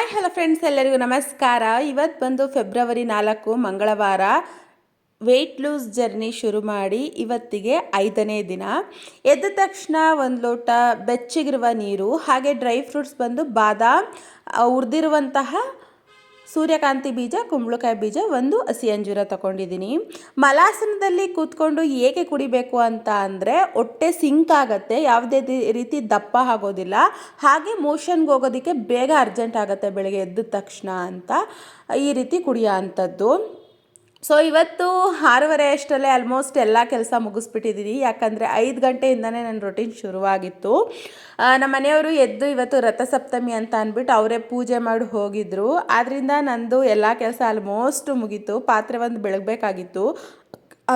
Hi hello friends ಎಲ್ಲರಿಗೂ ನಮಸ್ಕಾರ. ಇವತ್ತು ಬಂದು ಫೆಬ್ರವರಿ ನಾಲ್ಕು, ಮಂಗಳವಾರ ವೆಯ್ಟ್ ಲೂಸ್ ಜರ್ನಿ ಶುರು ಮಾಡಿ ಇವತ್ತಿಗೆ ಐದನೇ ದಿನ. ಎದ್ದ ತಕ್ಷಣ ಒಂದು ಲೋಟ ಬೆಚ್ಚಗಿರುವ ನೀರು, ಹಾಗೆ ಡ್ರೈ ಫ್ರೂಟ್ಸ್ ಬಂದು ಬಾದಾಮ್ ಹುರಿದಿರುವಂತಹ ಸೂರ್ಯಕಾಂತಿ ಬೀಜ, ಕುಂಬಳಕಾಯಿ ಬೀಜ ಒಂದು ಹಸಿ ಅಂಜೂರ ತಗೊಂಡಿದ್ದೀನಿ. ಮಲಾಸನದಲ್ಲಿ ಕೂತ್ಕೊಂಡು ಏಕೆ ಕುಡಿಬೇಕು ಅಂತ ಅಂದರೆ ಹೊಟ್ಟೆ ಸಿಂಕ್ ಆಗುತ್ತೆ, ಯಾವುದೇ ರೀತಿ ದಪ್ಪ ಆಗೋದಿಲ್ಲ. ಹಾಗೆ ಮೋಷನ್ಗೆ ಹೋಗೋದಕ್ಕೆ ಬೇಗ ಅರ್ಜೆಂಟ್ ಆಗುತ್ತೆ ಬೆಳಗ್ಗೆ ಎದ್ದ ತಕ್ಷಣ ಅಂತ ಈ ರೀತಿ ಕುಡಿಯೋ ಅಂಥದ್ದು. ಸೊ ಇವತ್ತು ಆರೂವರೆ ಅಷ್ಟರಲ್ಲೇ ಆಲ್ಮೋಸ್ಟ್ ಎಲ್ಲ ಕೆಲಸ ಮುಗಿಸ್ಬಿಟ್ಟಿದ್ದೀನಿ ಯಾಕಂದರೆ ಐದು ಗಂಟೆಯಿಂದನೇ ನನ್ನ ರೊಟೀನ್ ಶುರುವಾಗಿತ್ತು. ನಮ್ಮ ಮನೆಯವರು ಎದ್ದು ಇವತ್ತು ರಥಸಪ್ತಮಿ ಅಂತ ಅಂದ್ಬಿಟ್ಟು ಅವರೇ ಪೂಜೆ ಮಾಡಿ ಹೋಗಿದ್ರು. ಆದ್ದರಿಂದ ನಂದು ಎಲ್ಲ ಕೆಲಸ ಆಲ್ಮೋಸ್ಟ್ ಮುಗೀತು. ಪಾತ್ರೆ ಒಂದು ಬೆಳಗಬೇಕಾಗಿತ್ತು.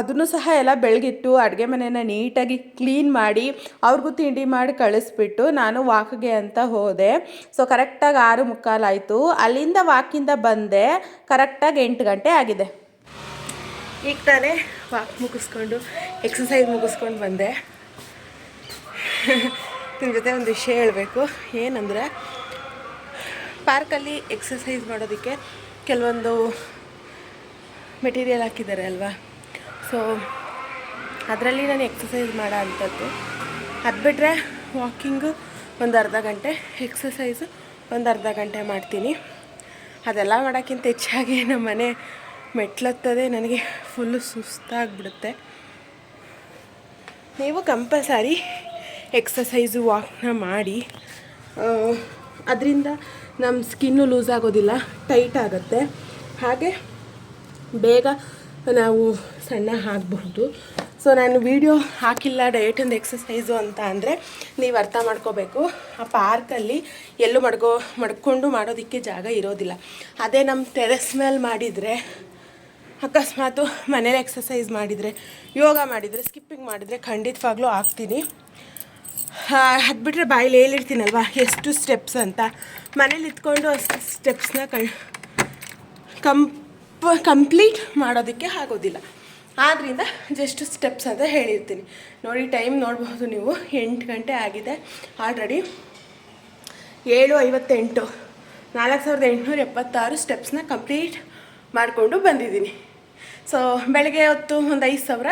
ಅದನ್ನು ಸಹ ಎಲ್ಲ ಬೆಳಗಿಟ್ಟು ಅಡುಗೆ ಮನೆಯನ್ನು ನೀಟಾಗಿ ಕ್ಲೀನ್ ಮಾಡಿ ಅವ್ರಿಗೂ ತಿಂಡಿ ಮಾಡಿ ಕಳಿಸ್ಬಿಟ್ಟು ನಾನು ವಾಕ್ಗೆ ಅಂತ ಹೋದೆ. ಸೊ ಕರೆಕ್ಟಾಗಿ ಆರು ಮುಕ್ಕಾಲಾಯಿತು ಅಲ್ಲಿಂದ ವಾಕಿಂದ ಬಂದೆ. ಕರೆಕ್ಟಾಗಿ ಎಂಟು ಗಂಟೆ ಆಗಿದೆ. ಈಗ ತಾನೇ ವಾಕ್ ಮುಗಿಸ್ಕೊಂಡು ಎಕ್ಸಸೈಸ್ ಮುಗಿಸ್ಕೊಂಡು ಬಂದೆ. ನಿಮ್ಮ ಜೊತೆ ಒಂದು ವಿಷಯ ಹೇಳಬೇಕು. ಏನಂದರೆ ಪಾರ್ಕಲ್ಲಿ ಎಕ್ಸಸೈಸ್ ಮಾಡೋದಕ್ಕೆ ಕೆಲವೊಂದು ಮೆಟೀರಿಯಲ್ ಹಾಕಿದ್ದಾರೆ ಅಲ್ವಾ? ಸೊ ಅದರಲ್ಲಿ ನಾನು ಎಕ್ಸಸೈಸ್ ಮಾಡೋ ಅಂಥದ್ದು ಅದು ಬಿಟ್ಟರೆ ವಾಕಿಂಗು ಒಂದು ಅರ್ಧ ಗಂಟೆ ಎಕ್ಸಸೈಸು ಒಂದು ಅರ್ಧ ಗಂಟೆ ಮಾಡ್ತೀನಿ. ಅದೆಲ್ಲ ಮಾಡೋಕ್ಕಿಂತ ಹೆಚ್ಚಾಗಿ ನಮ್ಮ ಮನೆ ಮೆಟ್ಲತ್ತದೇ, ನನಗೆ ಫುಲ್ಲು ಸುಸ್ತಾಗ್ಬಿಡುತ್ತೆ. ನೀವು ಕಂಪಲ್ಸರಿ ಎಕ್ಸಸೈಸು ವಾಕ್ನ ಮಾಡಿ ಅದರಿಂದ ನಮ್ಮ ಸ್ಕಿನ್ನು ಲೂಸ್ ಆಗೋದಿಲ್ಲ ಟೈಟ್ ಆಗುತ್ತೆ. ಹಾಗೆ ಬೇಗ ನಾವು ಸಣ್ಣ ಆಗಬಹುದು. ಸೊ ನಾನು ವೀಡಿಯೋ ಹಾಕಿಲ್ಲ ಡಯಟ್ ಒಂದು ಎಕ್ಸಸೈಸು ಅಂತ ಅಂದರೆ ನೀವು ಅರ್ಥ ಮಾಡ್ಕೋಬೇಕು. ಆ ಪಾರ್ಕಲ್ಲಿ ಎಲ್ಲೂ ಮಡ್ಕೋ ಮಡ್ಕೊಂಡು ಮಾಡೋದಕ್ಕೆ ಜಾಗ ಇರೋದಿಲ್ಲ. ಅದೇ ನಮ್ಮ ಟೆರೆಸ್ ಮೇಲೆ ಮಾಡಿದರೆ ಅಕಸ್ಮಾತು ಮನೇಲಿ ಎಕ್ಸಸೈಸ್ ಮಾಡಿದರೆ, ಯೋಗ ಮಾಡಿದರೆ ಸ್ಕಿಪ್ಪಿಂಗ್ ಮಾಡಿದರೆ ಖಂಡಿತವಾಗ್ಲೂ ಆಗ್ತೀನಿ. ಅದು ಬಿಟ್ಟರೆ ಬಾಯಲ್ಲಿ ಹೇಳಿರ್ತೀನಲ್ವ, ಎಷ್ಟು ಸ್ಟೆಪ್ಸ್ ಅಂತ. ಮನೇಲಿ ಇದ್ಕೊಂಡು ಅಷ್ಟು ಸ್ಟೆಪ್ಸ್ನ ಕಂಪ್ ಕಂಪ್ಲೀಟ್ ಮಾಡೋದಕ್ಕೆ ಆಗೋದಿಲ್ಲ. ಆದ್ದರಿಂದ ಜಸ್ಟ್ ಸ್ಟೆಪ್ಸ್ ಅಂತ ಹೇಳಿರ್ತೀನಿ. ನೋಡಿ ಟೈಮ್ ನೋಡಬಹುದು ನೀವು. ಎಂಟು ಗಂಟೆ ಆಗಿದೆ. ಆಲ್ರೆಡಿ ಏಳು ಐವತ್ತೆಂಟು. ನಾಲ್ಕು ಸಾವಿರದ ಎಂಟುನೂರ ಎಪ್ಪತ್ತಾರು ಸ್ಟೆಪ್ಸ್ನ ಕಂಪ್ಲೀಟ್ ಮಾಡಿಕೊಂಡು ಬಂದಿದ್ದೀನಿ. ಸೊ ಬೆಳಗ್ಗೆ ಹೊತ್ತು ಒಂದು ಐದು ಸಾವಿರ,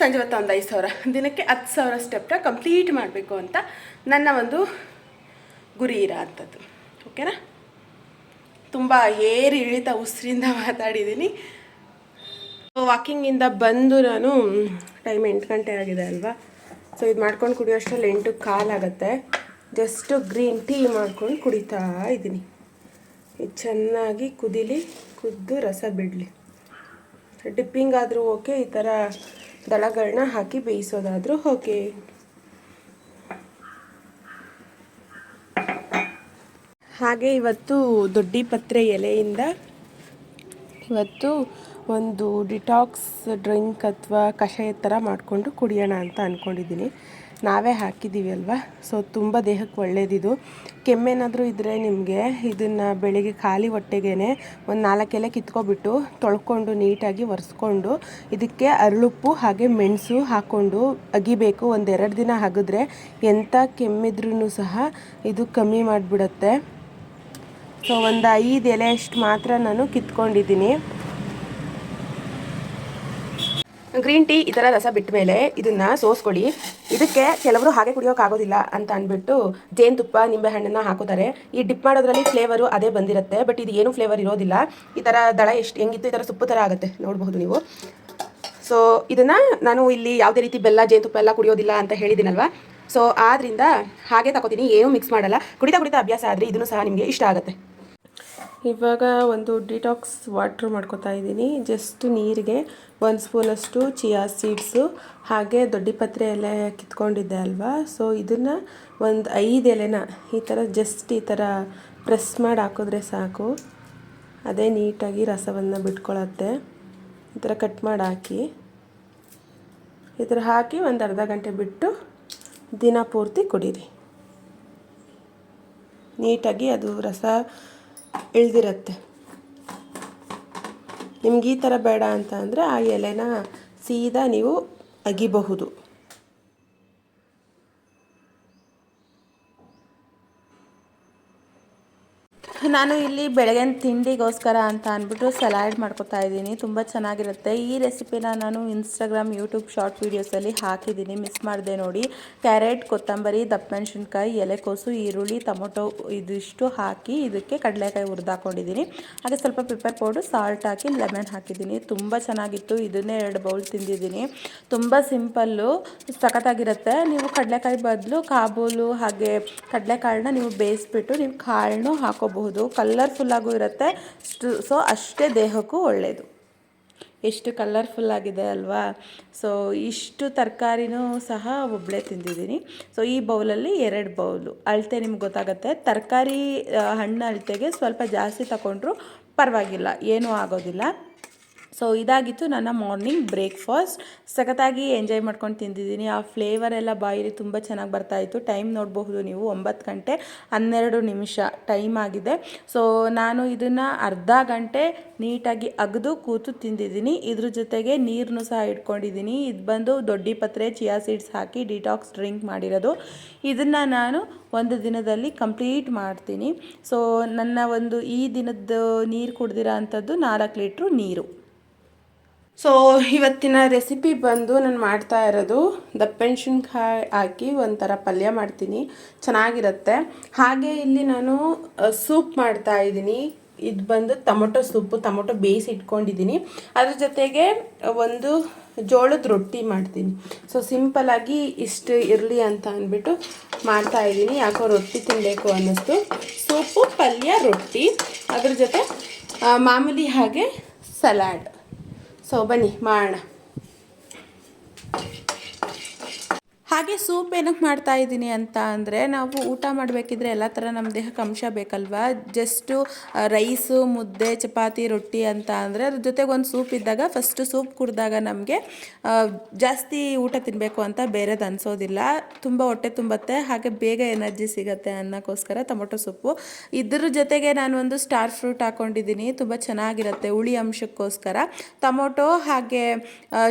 ಸಂಜೆ ಹೊತ್ತು ಒಂದು ಐದು ಸಾವಿರ, ದಿನಕ್ಕೆ ಹತ್ತು ಸಾವಿರ ಸ್ಟೆಪ್ನ ಕಂಪ್ಲೀಟ್ ಮಾಡಬೇಕು ಅಂತ ನನ್ನ ಒಂದು ಗುರಿ ಇರೋ ಅಂಥದ್ದು. ಓಕೆನಾ ತುಂಬ ಏರಿ ಇಳಿತ ಉಸಿರಿಂದ ಮಾತಾಡಿದ್ದೀನಿ. ವಾಕಿಂಗಿಂದ ಬಂದು ನಾನು ಟೈಮ್ ಎಂಟು ಗಂಟೆ ಆಗಿದೆ ಅಲ್ವಾ? ಸೊ ಇದು ಮಾಡ್ಕೊಂಡು ಕುಡಿಯೋಷ್ಟರಲ್ಲಿ ಎಂಟು ಕಾಲಾಗತ್ತೆ. ಜಸ್ಟು ಗ್ರೀನ್ ಟೀ ಮಾಡ್ಕೊಂಡು ಕುಡಿತಾ ಇದ್ದೀನಿ. ಚೆನ್ನಾಗಿ ಕುದಿಲಿ, ಕುದ್ದು ರಸ ಬಿಡಲಿ. ಡಿಪ್ಪಿಂಗ್ ಆದರೂ ಓಕೆ, ಈ ಥರ ದಳಗಳನ್ನ ಹಾಕಿ ಬೇಯಿಸೋದಾದರೂ ಓಕೆ. ಹಾಗೆ ಇವತ್ತು ದೊಡ್ಡಿ ಪತ್ರೆ ಎಲೆಯಿಂದ ಇವತ್ತು ಒಂದು ಡಿಟಾಕ್ಸ್ ಡ್ರಿಂಕ್ ಅಥವಾ ಕಷಾಯ ಥರ ಮಾಡಿಕೊಂಡು ಕುಡಿಯೋಣ ಅಂತ ಅಂದ್ಕೊಂಡಿದ್ದೀನಿ ನಾವೇ ಹಾಕಿದ್ದೀವಿ ಅಲ್ವಾ? ಸೊ ತುಂಬ ದೇಹಕ್ಕೆ ಒಳ್ಳೇದಿದು. ಕೆಮ್ಮೇನಾದರೂ ಇದ್ದರೆ ನಿಮಗೆ ಇದನ್ನು ಬೆಳಿಗ್ಗೆ ಖಾಲಿ ಹೊಟ್ಟೆಗೇ ಒಂದು ನಾಲ್ಕು ಎಲೆ ಕಿತ್ಕೊಬಿಟ್ಟು ತೊಳ್ಕೊಂಡು ನೀಟಾಗಿ ಒರೆಸ್ಕೊಂಡು ಇದಕ್ಕೆ ಅರಳುಪ್ಪು ಹಾಗೆ ಮೆಣಸು ಹಾಕ್ಕೊಂಡು ಅಗಿಬೇಕು. ಒಂದೆರಡು ದಿನ ಹಾಗಿದ್ರೆ ಎಂಥ ಕೆಮ್ಮಿದ್ರೂ ಸಹ ಇದು ಕಮ್ಮಿ ಮಾಡಿಬಿಡುತ್ತೆ. ಸೊ ಒಂದು ಐದು ಎಲೆ ಅಷ್ಟು ಮಾತ್ರ ನಾನು ಕಿತ್ಕೊಂಡಿದ್ದೀನಿ. ಗ್ರೀನ್ ಟೀ ಈ ಥರ ರಸ ಬಿಟ್ಟ ಮೇಲೆ ಇದನ್ನು ಸೋಸ್ಕೊಳ್ಳಿ. ಇದಕ್ಕೆ ಕೆಲವರು ಹಾಗೆ ಕುಡಿಯೋಕ್ಕಾಗೋದಿಲ್ಲ ಅಂತ ಅಂದ್ಬಿಟ್ಟು ಜೇನುತುಪ್ಪ, ನಿಂಬೆಹಣ್ಣನ್ನು ಹಾಕೋತಾರೆ. ಈ ಡಿಪ್ ಮಾಡೋದ್ರಲ್ಲಿ ಫ್ಲೇವರು ಅದೇ ಬಂದಿರುತ್ತೆ ಬಟ್ ಇದು ಏನು ಫ್ಲೇವರ್ ಇರೋದಿಲ್ಲ. ಈ ಥರ ದಳ ಎಷ್ಟು ಹೆಂಗಿತ್ತು, ಈ ಥರ ಸುಪ್ಪು ಥರ ಆಗುತ್ತೆ. ನೋಡಬಹುದು ನೀವು. ಸೊ ಇದನ್ನು ನಾನು ಇಲ್ಲಿ ಯಾವುದೇ ರೀತಿ ಬೆಲ್ಲ, ಜೇನುತುಪ್ಪ ಎಲ್ಲ ಕುಡಿಯೋದಿಲ್ಲ ಅಂತ ಹೇಳಿದ್ದೀನಲ್ವಾ? ಸೊ ಆದ್ದರಿಂದ ಹಾಗೆ ತಗೋತೀನಿ ಏನೂ ಮಿಕ್ಸ್ ಮಾಡಲ್ಲ. ಕುಡಿತಾ ಕುಡಿತಾ ಅಭ್ಯಾಸ ಆದರೆ ಇದನ್ನು ಸಹ ನಿಮಗೆ ಇಷ್ಟ ಆಗುತ್ತೆ. ಇವಾಗ ಒಂದು ಡಿಟಾಕ್ಸ್ ವಾಟ್ರ್ ಮಾಡ್ಕೊತಾ ಇದ್ದೀನಿ. ಜಸ್ಟ್ ನೀರಿಗೆ ಒಂದು ಸ್ಪೂನಷ್ಟು ಚಿಯಾ ಸೀಡ್ಸು ಹಾಗೆ ದೊಡ್ಡಿಪತ್ರೆ ಎಲೆ ಕಿತ್ಕೊಂಡಿದ್ದೆ ಅಲ್ವಾ? ಸೊ ಇದನ್ನು ಒಂದು ಐದು ಎಲೆನ ಈ ಥರ ಜಸ್ಟ್ ಈ ಥರ ಪ್ರೆಸ್ ಮಾಡಿ ಹಾಕಿದ್ರೆ ಸಾಕು. ಅದೇ ನೀಟಾಗಿ ರಸವನ್ನು ಬಿಟ್ಕೊಳ್ಳುತ್ತೆ ಈ ಥರ ಕಟ್ ಮಾಡಿ ಹಾಕಿ. ಈ ಥರ ಹಾಕಿ ಒಂದು ಅರ್ಧ ಗಂಟೆ ಬಿಟ್ಟು ದಿನ ಪೂರ್ತಿ ಕುಡೀರಿ. ನೀಟಾಗಿ ಅದು ರಸ ಇಳ್ದಿರತ್ತೆ. ನಿಮ್ಗೆ ಈ ಥರ ಬೇಡ ಅಂತ ಅಂದರೆ ಆ ಎಲೆನ ಸೀದಾ ನೀವು ಅಗಿಬಹುದು. ನಾನು ಇಲ್ಲಿ ಬೆಳಗಿನ ತಿಂಡಿಗೋಸ್ಕರ ಅಂತ ಅಂದ್ಬಿಟ್ಟು ಸಲಾಡ್ ಮಾಡ್ಕೊತಾ ಇದ್ದೀನಿ. ತುಂಬ ಚೆನ್ನಾಗಿರುತ್ತೆ. ಈ ರೆಸಿಪಿನ ನಾನು ಇನ್ಸ್ಟಾಗ್ರಾಮ್ ಯೂಟ್ಯೂಬ್ ಶಾರ್ಟ್ ವೀಡಿಯೋಸಲ್ಲಿ ಹಾಕಿದ್ದೀನಿ. ಮಿಸ್ ಮಾಡಿದೆ ನೋಡಿ. ಕ್ಯಾರೆಟ್, ಕೊತ್ತಂಬರಿ ದಪ್ಪ ಮೆಣಸಿನ್ಕಾಯಿ ಎಲೆಕೋಸು, ಈರುಳ್ಳಿ, ಟೊಮೊಟೊ ಇದಿಷ್ಟು ಹಾಕಿ ಇದಕ್ಕೆ ಕಡಲೆಕಾಯಿ ಹುರಿದಾಕೊಂಡಿದ್ದೀನಿ. ಹಾಗೆ ಸ್ವಲ್ಪ ಪೆಪ್ಪರ್ ಪೌಡ್ರು ಸಾಲ್ಟ್ ಹಾಕಿ ಲೆಮನ್ ಹಾಕಿದ್ದೀನಿ. ತುಂಬ ಚೆನ್ನಾಗಿತ್ತು. ಇದನ್ನೇ ಎರಡು ಬೌಲ್ ತಿಂದಿದ್ದೀನಿ. ತುಂಬ ಸಿಂಪಲ್ಲು, ಸಖತ್ತಾಗಿರುತ್ತೆ. ನೀವು ಕಡಲೆಕಾಯಿ ಬದಲು ಕಾಬೂಲು ಹಾಗೆ ಕಡಲೆಕಾಳನ್ನ ನೀವು ಬೇಯಿಸ್ಬಿಟ್ಟು ನೀವು ಕಾಳನ್ನು ಹಾಕೋಬಹುದು. ಕಲರ್ಫುಲ್ಲಾಗೂ ಇರುತ್ತೆ. ಸೊ ಅಷ್ಟೇ ದೇಹಕ್ಕೂ ಒಳ್ಳೆಯದು ಎಷ್ಟು ಕಲರ್ಫುಲ್ ಆಗಿದೆ ಅಲ್ವಾ? ಸೊ ಇಷ್ಟು ತರಕಾರಿನೂ ಸಹ ಒಬ್ಬಳೇ ತಿಂದಿದ್ದೀನಿ. ಸೊ ಈ ಬೌಲಲ್ಲಿ ಎರಡು ಬೌಲು. ಅಳತೆ ನಿಮ್ಗೆ ಗೊತ್ತಾಗುತ್ತೆ. ತರಕಾರಿ ಹಣ್ಣು ಅಳತೆಗೆ ಸ್ವಲ್ಪ ಜಾಸ್ತಿ ತಗೊಂಡ್ರು ಪರವಾಗಿಲ್ಲ. ಏನೂ ಆಗೋದಿಲ್ಲ. ಸೊ ಇದಾಗಿತ್ತು ನನ್ನ ಮಾರ್ನಿಂಗ್ ಬ್ರೇಕ್ಫಾಸ್ಟ್ ಸಖತ್ತಾಗಿ ಎಂಜಾಯ್ ಮಾಡ್ಕೊಂಡು ತಿಂದಿದ್ದೀನಿ. ಆ ಫ್ಲೇವರ್ ಎಲ್ಲ ಬಾಯಲ್ಲಿ ತುಂಬ ಚೆನ್ನಾಗಿ ಬರ್ತಾಯಿತ್ತು ಟೈಮ್ ನೋಡಬಹುದು ನೀವು. ಒಂಬತ್ತು ಗಂಟೆ ಹನ್ನೆರಡು ನಿಮಿಷ ಟೈಮ್ ಆಗಿದೆ. ಸೊ ನಾನು ಇದನ್ನು ಅರ್ಧ ಗಂಟೆ ನೀಟಾಗಿ ಅಗದು ಕೂತು ತಿಂದಿದ್ದೀನಿ. ಇದ್ರ ಜೊತೆಗೆ ನೀರನ್ನು ಸಹ ಇಟ್ಕೊಂಡಿದ್ದೀನಿ. ಇದು ಬಂದು ದೊಡ್ಡಿ ಪತ್ರೆ ಚಿಯಾ ಸೀಡ್ಸ್ ಹಾಕಿ ಡಿಟಾಕ್ಸ್ ಡ್ರಿಂಕ್ ಮಾಡಿರೋದು. ಇದನ್ನು ನಾನು ಒಂದು ದಿನದಲ್ಲಿ ಕಂಪ್ಲೀಟ್ ಮಾಡ್ತೀನಿ. ಸೊ ನನ್ನ ಒಂದು ಈ ದಿನದ ನೀರು ಕುಡ್ದಿರೋ ಅಂಥದ್ದು ನಾಲ್ಕು ಲೀಟ್ರು ನೀರು. ಸೊ ಇವತ್ತಿನ ರೆಸಿಪಿ ಬಂದು ನಾನು ಮಾಡ್ತಾ ಇರೋದು ದಪ್ಪೆಣ್ಸಿನ್ಕಾಯಿ ಹಾಕಿ ಒಂಥರ ಪಲ್ಯ ಮಾಡ್ತೀನಿ. ಚೆನ್ನಾಗಿರುತ್ತೆ. ಹಾಗೆ ಇಲ್ಲಿ ನಾನು ಸೂಪ್ ಮಾಡ್ತಾ ಇದ್ದೀನಿ. ಇದು ಬಂದು ಟೊಮೊಟೊ ಸೂಪು ಟೊಮೊಟೊ ಬೇಯಿಸಿ ಇಟ್ಕೊಂಡಿದ್ದೀನಿ. ಅದ್ರ ಜೊತೆಗೆ ಒಂದು ಜೋಳದ ರೊಟ್ಟಿ ಮಾಡ್ತೀನಿ. ಸೊ ಸಿಂಪಲಾಗಿ ಇಷ್ಟು ಇರಲಿ ಅಂತ ಅಂದ್ಬಿಟ್ಟು ಮಾಡ್ತಾ ಇದ್ದೀನಿ. ಯಾಕೋ ರೊಟ್ಟಿ ತಿನ್ನಬೇಕು ಅನ್ನಿಸ್ತು. ಸೂಪು ಪಲ್ಯ, ರೊಟ್ಟಿ. ಅದ್ರ ಜೊತೆ ಮಾಮೂಲಿ ಹಾಗೆ ಸಲಾಡ್ ಸೊ ಬನ್ನಿ ಮಾಡೋಣ. ಹಾಗೆ ಸೂಪ್ ಏನಕ್ಕೆ ಮಾಡ್ತಾ ಇದ್ದೀನಿ ಅಂತ ಅಂದರೆ ನಾವು ಊಟ ಮಾಡಬೇಕಿದ್ರೆ ಎಲ್ಲ ಥರ ನಮ್ಮ ದೇಹಕ್ಕೆ ಅಂಶ ಬೇಕಲ್ವಾ? ಜಸ್ಟು ರೈಸು ಮುದ್ದೆ, ಚಪಾತಿ, ರೊಟ್ಟಿ ಅಂತ ಅಂದರೆ ಅದ್ರ ಜೊತೆಗೆ ಒಂದು ಸೂಪ್ ಇದ್ದಾಗ ಫಸ್ಟು ಸೂಪ್ ಕುಡಿದಾಗ ನಮಗೆ ಜಾಸ್ತಿ ಊಟ ತಿನ್ನಬೇಕು ಅಂತ ಬೇರೆದು ಅನಿಸೋದಿಲ್ಲ. ತುಂಬ ಹೊಟ್ಟೆ ತುಂಬತ್ತೆ, ಹಾಗೆ ಬೇಗ ಎನರ್ಜಿ ಸಿಗತ್ತೆ ಅನ್ನೋಕ್ಕೋಸ್ಕರ ಟೊಮೊಟೊ ಸೊಪ್ಪು ಇದ್ರ ಜೊತೆಗೆ ನಾನು ಒಂದು ಸ್ಟಾರ್ ಫ್ರೂಟ್ ಹಾಕ್ಕೊಂಡಿದ್ದೀನಿ ತುಂಬ ಚೆನ್ನಾಗಿರುತ್ತೆ ಹುಳಿ ಅಂಶಕ್ಕೋಸ್ಕರ. ಟೊಮೊಟೊ ಹಾಗೆ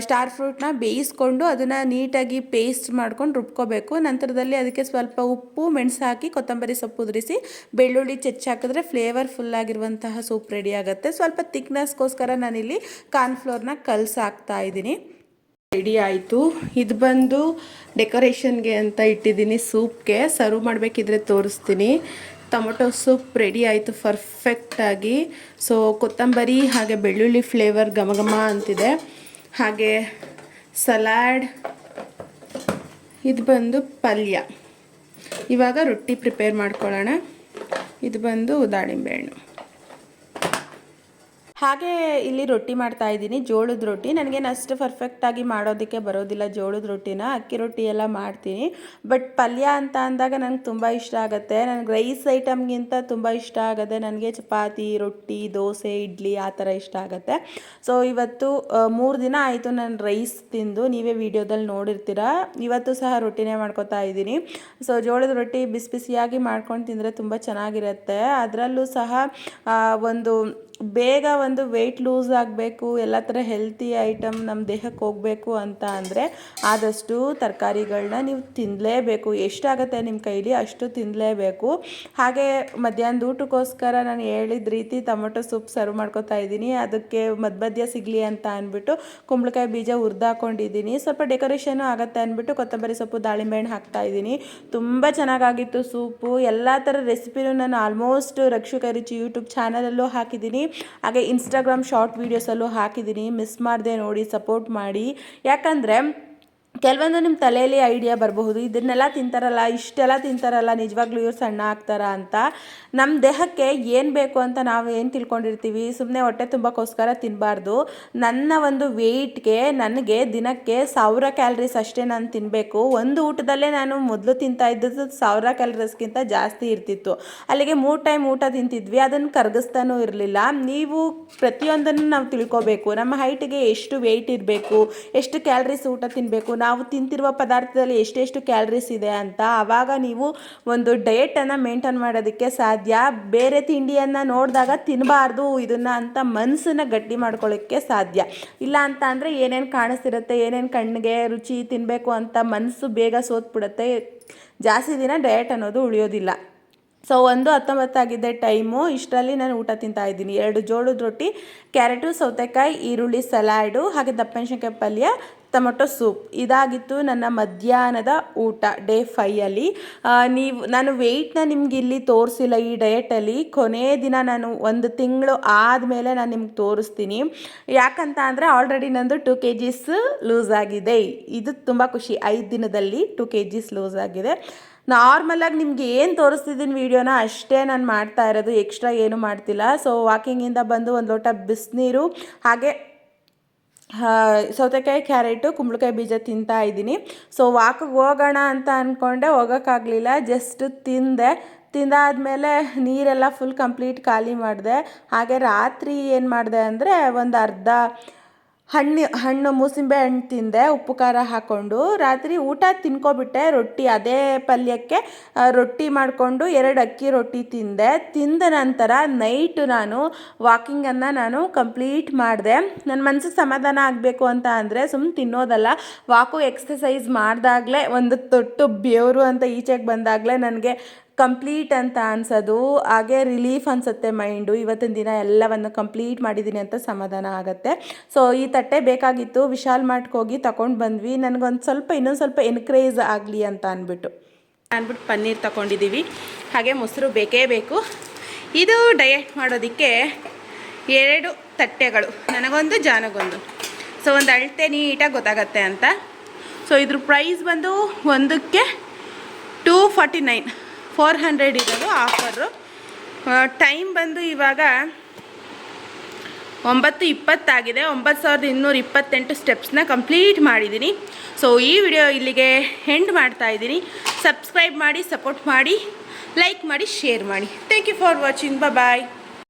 ಸ್ಟಾರ್ ಫ್ರೂಟ್ನ ಬೇಯಿಸ್ಕೊಂಡು ಅದನ್ನು ನೀಟಾಗಿ ಪೇಸ್ಟ್ ಮಾಡ್ಕೊಂಡು ರುಬ್ಕೋಬೇಕು. ನಂತರದಲ್ಲಿ ಅದಕ್ಕೆ ಸ್ವಲ್ಪ ಉಪ್ಪು, ಮೆಣಸು ಹಾಕಿ ಕೊತ್ತಂಬರಿ ಸೊಪ್ಪು ಉದುರಿಸಿ, ಬೆಳ್ಳುಳ್ಳಿ ಹಾಕಿದ್ರೆ ಫ್ಲೇವರ್ಫುಲ್ ಆಗಿರುವಂತಹ ಸೂಪ್ ರೆಡಿ ಆಗುತ್ತೆ. ಸ್ವಲ್ಪ ತಿಕ್ನೆಸ್ಗೋಸ್ಕರ ನಾನಿಲ್ಲಿ ಕಾರ್ನ್ಫ್ಲೋರ್ನ ಕಲಸಿ ಹಾಕ್ತಾ ಇದ್ದೀನಿ. ರೆಡಿ ಆಯಿತು. ಇದು ಬಂದು ಡೆಕೋರೇಷನ್ಗೆ ಅಂತ ಇಟ್ಟಿದ್ದೀನಿ ಸೂಪ್ಗೆ. ಸರ್ವ್ ಮಾಡಬೇಕಿದ್ರೆ ತೋರಿಸ್ತೀನಿ. ಟೊಮೊಟೊ ಸೂಪ್ ರೆಡಿ ಆಯಿತು ಪರ್ಫೆಕ್ಟಾಗಿ ಸೊ ಕೊತ್ತಂಬರಿ ಹಾಗೆ ಬೆಳ್ಳುಳ್ಳಿ ಫ್ಲೇವರ್ ಘಮ ಘಮ ಅಂತಿದೆ. ಹಾಗೆ ಸಲಾಡ್ ಇದು ಬಂದು ಪಲ್ಯ. ಇವಾಗ ರೊಟ್ಟಿ ಪ್ರಿಪೇರ್ ಮಾಡ್ಕೊಳ್ಳೋಣ. ಇದು ಬಂದು ದಾಳಿಂಬೆ ಹಣ್ಣು. ಹಾಗೆ ಇಲ್ಲಿ ರೊಟ್ಟಿ ಮಾಡ್ತಾ ಇದ್ದೀನಿ, ಜೋಳದ ರೊಟ್ಟಿ. ನನಗೇನು ಅಷ್ಟು ಪರ್ಫೆಕ್ಟಾಗಿ ಮಾಡೋದಕ್ಕೆ ಬರೋದಿಲ್ಲ ಜೋಳದ ರೊಟ್ಟಿನ, ಅಕ್ಕಿ ರೊಟ್ಟಿ ಎಲ್ಲ ಮಾಡ್ತೀನಿ. ಬಟ್ ಪಲ್ಯ ಅಂತ ಅಂದಾಗ ನನಗೆ ತುಂಬ ಇಷ್ಟ ಆಗುತ್ತೆ. ನನಗೆ ರೈಸ್ ಐಟಮ್ಗಿಂತ ತುಂಬ ಇಷ್ಟ ಆಗುತ್ತೆ. ನನಗೆ ಚಪಾತಿ, ರೊಟ್ಟಿ, ದೋಸೆ, ಇಡ್ಲಿ ಆ ಥರ ಇಷ್ಟ ಆಗುತ್ತೆ. ಸೊ ಇವತ್ತು ಮೂರು ದಿನ ಆಯಿತು ನಾನು ರೈಸ್ ತಿಂದು. ನೀವೇ ವಿಡಿಯೋದಲ್ಲಿ ನೋಡಿರ್ತೀರ? ಇವತ್ತು ಸಹ ರೊಟ್ಟಿನೇ ಮಾಡ್ಕೊತಾ ಇದ್ದೀನಿ. ಸೊ ಜೋಳದ ರೊಟ್ಟಿ ಬಿಸಿ ಬಿಸಿಯಾಗಿ ಮಾಡ್ಕೊಂಡು ತಿಂದರೆ ತುಂಬ ಚೆನ್ನಾಗಿರುತ್ತೆ. ಅದರಲ್ಲೂ ಸಹ ಒಂದು ಬೇಗ ಒಂದು ವೆಯ್ಟ್ ಲೂಸ್ ಆಗಬೇಕು, ಎಲ್ಲ ಥರ ಹೆಲ್ತಿ ಐಟಮ್ ನಮ್ಮ ದೇಹಕ್ಕೆ ಹೋಗಬೇಕು ಅಂತ ಅಂದರೆ ಆದಷ್ಟು ತರಕಾರಿಗಳನ್ನ ನೀವು ತಿನ್ನಲೇಬೇಕು ಎಷ್ಟಾಗುತ್ತೆ ನಿಮ್ಮ ಕೈಲಿ ಅಷ್ಟು ತಿನ್ನಲೇಬೇಕು ಹಾಗೆ ಮಧ್ಯಾಹ್ನದ ಊಟಕ್ಕೋಸ್ಕರ ನಾನು ಹೇಳಿದ ರೀತಿ ಟೊಮೊಟೊ ಸೂಪ್ ಸರ್ವ್ ಮಾಡ್ಕೊತಾ ಇದ್ದೀನಿ. ಅದಕ್ಕೆ ಮಧ್ಯ ಸಿಗಲಿ ಅಂತ ಅಂದ್ಬಿಟ್ಟು ಕುಂಬಳಕಾಯಿ ಬೀಜ ಹುರಿದಾಕೊಂಡಿದ್ದೀನಿ. ಸ್ವಲ್ಪ ಡೆಕೋರೇಷನು ಆಗುತ್ತೆ ಅಂದ್ಬಿಟ್ಟು ಕೊತ್ತಂಬರಿ ಸೊಪ್ಪು, ದಾಳಿಂಬೆ ಹಣ್ಣು ಹಾಕ್ತಾ ಇದ್ದೀನಿ. ತುಂಬ ಚೆನ್ನಾಗಾಗಿತ್ತು ಸೂಪು. ಎಲ್ಲ ಥರ ರೆಸಿಪಿನೂ ನಾನು ಆಲ್ಮೋಸ್ಟ್ ರಕ್ಷಕ ರುಚಿ ಯೂಟ್ಯೂಬ್ ಚಾನಲಲ್ಲೂ ಹಾಕಿದ್ದೀನಿ. ಹಾಗೆ ಇನ್ಸ್ಟಾಗ್ರಾಮ್ ಶಾರ್ಟ್ ವೀಡಿಯೋಸಲ್ಲೂ ಹಾಕಿದ್ದೀನಿ. ಮಿಸ್ ಮಾಡದೆ ನೋಡಿ ಸಪೋರ್ಟ್ ಮಾಡಿ. ಯಾಕಂದರೆ ಕೆಲವೊಂದು ನಿಮ್ಮ ತಲೆಯಲ್ಲಿ ಐಡಿಯಾ ಬರಬಹುದು. ಇದನ್ನೆಲ್ಲ ತಿಂತಾರಲ್ಲ, ಇಷ್ಟೆಲ್ಲ ತಿಂತಾರಲ್ಲ, ನಿಜವಾಗ್ಲೂ ಇವ್ರು ಸಣ್ಣ ಆಗ್ತಾರ ಅಂತ. ನಮ್ಮ ದೇಹಕ್ಕೆ ಏನು ಬೇಕು ಅಂತ ನಾವು ಏನು ತಿಳ್ಕೊಂಡಿರ್ತೀವಿ? ಸುಮ್ಮನೆ ಹೊಟ್ಟೆ ತುಂಬಕ್ಕೋಸ್ಕರ ತಿನ್ನಬಾರ್ದು ನನ್ನ ಒಂದು ವೆಯ್ಟ್ಗೆ ನನಗೆ ದಿನಕ್ಕೆ ಸಾವಿರ ಕ್ಯಾಲ್ರೀಸ್ ಅಷ್ಟೇ ನಾನು ತಿನ್ನಬೇಕು ಒಂದು ಊಟದಲ್ಲೇ ನಾನು ಮೊದಲು ತಿಂತಾ ಇದ್ದದ್ದು ಸಾವಿರ ಕ್ಯಾಲ್ರೀಸ್ಗಿಂತ ಜಾಸ್ತಿ ಇರ್ತಿತ್ತು. ಅಲ್ಲಿಗೆ ಮೂರು ಟೈಮ್ ಊಟ ತಿಂತಿದ್ವಿ ಅದನ್ನು ಕರಗಿಸ್ತಾನೂ ಇರಲಿಲ್ಲ. ನೀವು ಪ್ರತಿಯೊಂದನ್ನು ನಾವು ತಿಳ್ಕೊಬೇಕು. ನಮ್ಮ ಹೈಟಿಗೆ ಎಷ್ಟು ವೆಯ್ಟ್ ಇರಬೇಕು, ಎಷ್ಟು ಕ್ಯಾಲರೀಸ್ ಊಟ ತಿನ್ನಬೇಕು ನಾವು ತಿಂತಿರುವ ಪದಾರ್ಥದಲ್ಲಿ ಎಷ್ಟೆಷ್ಟು ಕ್ಯಾಲ್ರೀಸ್ ಇದೆ ಅಂತ ಆವಾಗ ನೀವು ಒಂದು ಡಯೆಟನ್ನು ಮೇಂಟೈನ್ ಮಾಡೋದಕ್ಕೆ ಸಾಧ್ಯ. ಬೇರೆ ತಿಂಡಿಯನ್ನು ನೋಡಿದಾಗ ತಿನ್ನಬಾರ್ದು ಇದನ್ನು ಅಂತ ಮನಸ್ಸನ್ನು ಗಟ್ಟಿ ಮಾಡ್ಕೊಳ್ಳೋಕ್ಕೆ ಸಾಧ್ಯ. ಇಲ್ಲ ಅಂತ ಅಂದರೆ ಏನೇನು ಕಾಣಿಸ್ತಿರುತ್ತೆ, ಏನೇನು ಕಣ್ಣಿಗೆ ರುಚಿ ತಿನ್ನಬೇಕು ಅಂತ ಮನಸ್ಸು ಬೇಗ ಸೋತ್ಬಿಡುತ್ತೆ. ಜಾಸ್ತಿ ದಿನ ಡಯಟ್ ಅನ್ನೋದು ಉಳಿಯೋದಿಲ್ಲ. ಸೊ ಒಂದು ಹತ್ತೊಂಬತ್ತಾಗಿದ್ದ ಟೈಮು ಇಷ್ಟರಲ್ಲಿ ನಾನು ಊಟ ತಿಂತಾ ಇದ್ದೀನಿ. ಎರಡು ಜೋಳದ ರೊಟ್ಟಿ, ಕ್ಯಾರೆಟು, ಸೌತೆಕಾಯಿ, ಈರುಳ್ಳಿ, ಸಲಾಡು, ಹಾಗೆ ದಪ್ಪಮೆಣಸಿನ್ಕಾಯಿ ಪಲ್ಯ ಟೊಮೊಟೊ ಸೂಪ್. ಇದಾಗಿತ್ತು ನನ್ನ ಮಧ್ಯಾಹ್ನದ ಊಟ ಡೇ ಫೈಯಲ್ಲಿ ನೀವು, ನಾನು ವೆಯ್ಟ್ನ ನಿಮ್ಗೆ ಇಲ್ಲಿ ತೋರಿಸಿಲ್ಲ ಈ ಡಯಟಲ್ಲಿ ಕೊನೆಯ ದಿನ ನಾನು ಒಂದು ತಿಂಗಳು ಆದಮೇಲೆ ನಾನು ನಿಮ್ಗೆ ತೋರಿಸ್ತೀನಿ. ಯಾಕಂತ ಅಂದರೆ ಆಲ್ರೆಡಿ ನಂದು ಟು ಕೆ ಜಿಸ್ ಲೂಸ್ ಆಗಿದೆ. ಇದು ತುಂಬ ಖುಷಿ. ಐದು ದಿನದಲ್ಲಿ ಟು ಕೆ ಜಿಸ್ ಲೂಸ್ ಆಗಿದೆ ನಾರ್ಮಲಾಗಿ ನಿಮ್ಗೆ ಏನು ತೋರಿಸ್ತಿದ್ದೀನಿ ವೀಡಿಯೋನ ಅಷ್ಟೇ ನಾನು ಮಾಡ್ತಾ ಇರೋದು. ಎಕ್ಸ್ಟ್ರಾ ಏನು ಮಾಡ್ತಿಲ್ಲ. ಸೊ ವಾಕಿಂಗಿಂದ ಬಂದು ಒಂದು ಲೋಟ ಬಿಸಿನೀರು, ಹಾಗೆ ಸೌತೆಕಾಯಿ, ಕ್ಯಾರೆಟು, ಕುಂಬಳಕಾಯಿ ಬೀಜ ತಿಂತಾ ಇದ್ದೀನಿ. ಸೊ ವಾಕಿಗೆ ಹೋಗೋಣ ಅಂತ ಅಂದ್ಕೊಂಡೆ ಹೋಗೋಕ್ಕಾಗಲಿಲ್ಲ ಜಸ್ಟ್ ತಿಂದೆ. ತಿಂದಾದಮೇಲೆ ನೀರೆಲ್ಲ ಫುಲ್ ಕಂಪ್ಲೀಟ್ ಖಾಲಿ ಮಾಡಿದೆ. ಹಾಗೆ ರಾತ್ರಿ ಏನು ಮಾಡಿದೆ ಅಂದರೆ ಒಂದು ಅರ್ಧ ಹಣ್ಣು ಹಣ್ಣು ಮೂಸಿಂಬೆ ಹಣ್ಣು ತಿಂದೆ, ಉಪ್ಪು ಖಾರ ಹಾಕ್ಕೊಂಡು ರಾತ್ರಿ ಊಟ ತಿನ್ಕೊಬಿಟ್ಟೆ, ರೊಟ್ಟಿ ಅದೇ ಪಲ್ಯಕ್ಕೆ ರೊಟ್ಟಿ ಮಾಡಿಕೊಂಡು ಎರಡು ಅಕ್ಕಿ ರೊಟ್ಟಿ ತಿಂದೆ. ತಿಂದ ನಂತರ ನೈಟು ನಾನು ವಾಕಿಂಗನ್ನು ನಾನು ಕಂಪ್ಲೀಟ್ ಮಾಡಿದೆ. ನನ್ನ ಮನಸ್ಸಿಗೆ ಸಮಾಧಾನ ಆಗಬೇಕು ಅಂತ ಅಂದರೆ ಸುಮ್ಮನೆ ತಿನ್ನೋದಲ್ಲ. ವಾಕು ಎಕ್ಸಸೈಸ್ ಮಾಡಿದಾಗಲೇ ಒಂದು ತೊಟ್ಟು ಬೆವರು ಅಂತ ಈಚೆಗೆ ಬಂದಾಗಲೇ ನನಗೆ ಕಂಪ್ಲೀಟ್ ಅಂತ ಅನ್ಸೋದು, ಹಾಗೆ ರಿಲೀಫ್ ಅನಿಸುತ್ತೆ ಮೈಂಡು ಇವತ್ತಿನ ದಿನ ಎಲ್ಲವನ್ನು ಕಂಪ್ಲೀಟ್ ಮಾಡಿದ್ದೀನಿ ಅಂತ ಸಮಾಧಾನ ಆಗುತ್ತೆ. ಸೊ ಈ ತಟ್ಟೆ ಬೇಕಾಗಿತ್ತು, ವಿಶಾಲ್ ಮಾರ್ಟ್ಗೆ ಹೋಗಿ ತಗೊಂಡು ಬಂದ್ವಿ. ನನಗೊಂದು ಸ್ವಲ್ಪ, ಇನ್ನೊಂದು ಸ್ವಲ್ಪ ಎನ್ಕರೇಜ್ ಆಗಲಿ ಅಂತ ಅಂದ್ಬಿಟ್ಟು ಅಂದ್ಬಿಟ್ಟು ಪನ್ನೀರ್ ತಗೊಂಡಿದ್ದೀವಿ ಹಾಗೆ ಮೊಸರು ಬೇಕೇ ಬೇಕು. ಇದು ಡಯಟ್ ಮಾಡೋದಕ್ಕೆ ಎರಡು ತಟ್ಟೆಗಳು, ನನಗೊಂದು, ಜಾನಗೊಂದು. ಸೊ ಒಂದು ಅಳತೆ ನೀಟಾಗಿ ಗೊತ್ತಾಗತ್ತೆ ಅಂತ. ಸೊ ಇದ್ರ ಪ್ರೈಸ್ ಬಂದು ಒಂದಕ್ಕೆ two forty nine four hundred ಇರೋದು ಆಫರು. ಟೈಮ್ ಬಂದು ಇವಾಗ ಒಂಬತ್ತು ಇಪ್ಪತ್ತಾಗಿದೆ. ಒಂಬತ್ತು ಸಾವಿರದ ಇನ್ನೂರ ಇಪ್ಪತ್ತೆಂಟು ಸ್ಟೆಪ್ಸ್ನ ಕಂಪ್ಲೀಟ್ ಮಾಡಿದ್ದೀನಿ. ಸೊ ಈ ವಿಡಿಯೋ ಇಲ್ಲಿಗೆ ಹೆಂಡ್ ಮಾಡ್ತಾ ಇದ್ದೀನಿ. ಸಬ್ಸ್ಕ್ರೈಬ್ ಮಾಡಿ ಸಪೋರ್ಟ್ ಮಾಡಿ ಲೈಕ್ ಮಾಡಿ ಶೇರ್ ಮಾಡಿ. Thank you for watching bye